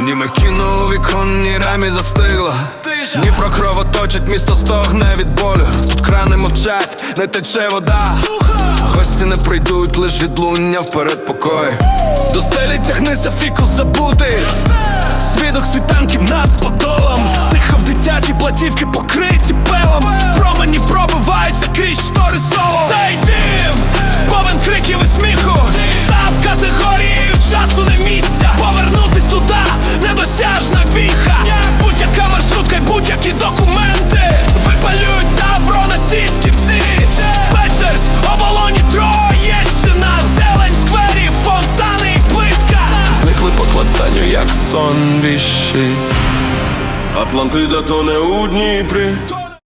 Німе кіно у віконній рамі про Дніпро кровоточить, місто стогне від болю. Тут крани мовчать, не тече вода. Гості не прийдуть, лиш відлуння вперед покой До стелі тягнися фікус забутий Свідок світанків над подолом. Тихо в дитячій платівки як сон віщий Атлантида то не у Дніпрі,